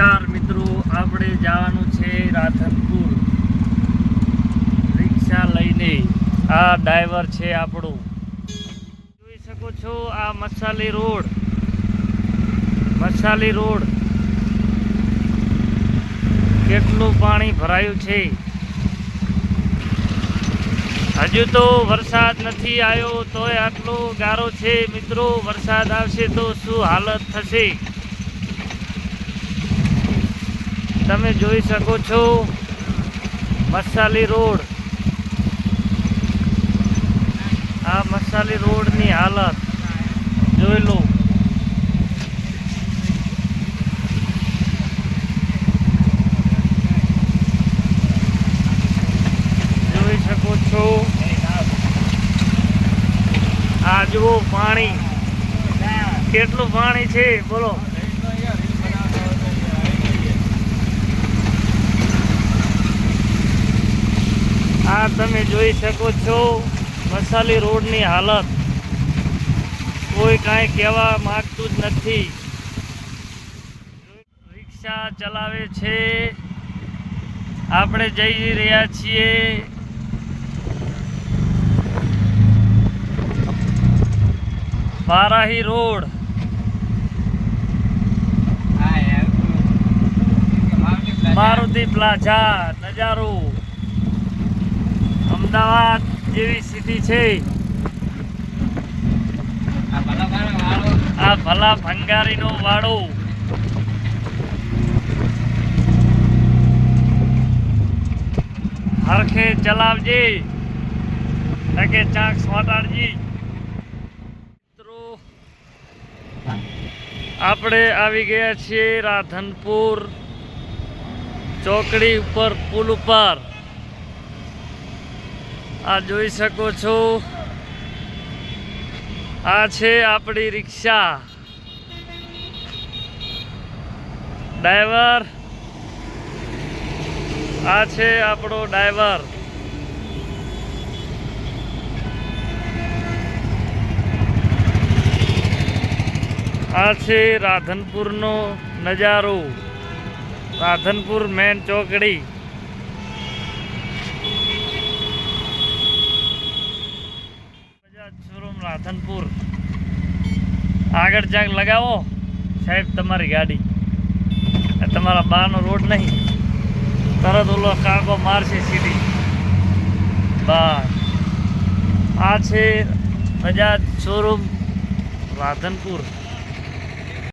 નમસ્કાર મિત્રો, આપણે જવાનું છે રાધનપુર. રિક્ષા લઈને. આ ડ્રાઈવર છે આપણો. જોઈ શકો છો, આ મસાલી રોડ. મસાલી રોડ. કેટલું પાણી ભરાયું છે. હજુ તો વરસાદ નથી આવ્યો, તોય આટલો ગારો છે. મિત્રો, વરસાદ આવશે તો શું હાલત થશે? તમે જોઈ શકો છો મસાલી રોડ. આ મસાલી રોડની હાલત. જોઈ લો. જોઈ શકો છો. આ જુઓ પાણી. કેટલું પાણી છે? બોલો. આ તમે જોઈ શકો છો મસાલી રોડની હાલત. કોઈ કાંઈ કહેવા માંગતું જ નથી. રિક્ષા ચલાવે છે. આપણે જઈ રહ્યા છીએ. બારાહી રોડ. મારુતિ પ્લાઝા નજારો. અમદાવાદ જેવી સ્થિતિ છે. આ ભલા ભંગારીનો વાડો. હરખે ચલાવજે. નકે ચાંક સ્વાટાડજી આપણે આવી ગયા છીએ રાધનપુર ચોકડી ઉપર, પુલ ઉપર. આ જોઈ શકો છો. આ છે આપણી રિક્ષા. ડ્રાઈવર. આ છે આપણો ડ્રાઈવર. આ છે રાધનપુરનો નજારો. રાધનપુર મેન ચોકડી બજાજ શોરૂમ રાધનપુર. આગળ જાગ લગાવો, સાહેબ, તમારી ગાડી. તમારા બાનો રોડ નહીં. તરત ઓલો કાકો મારશે સીધી. બસ આ છે બજાજ શોરૂમ રાધનપુર.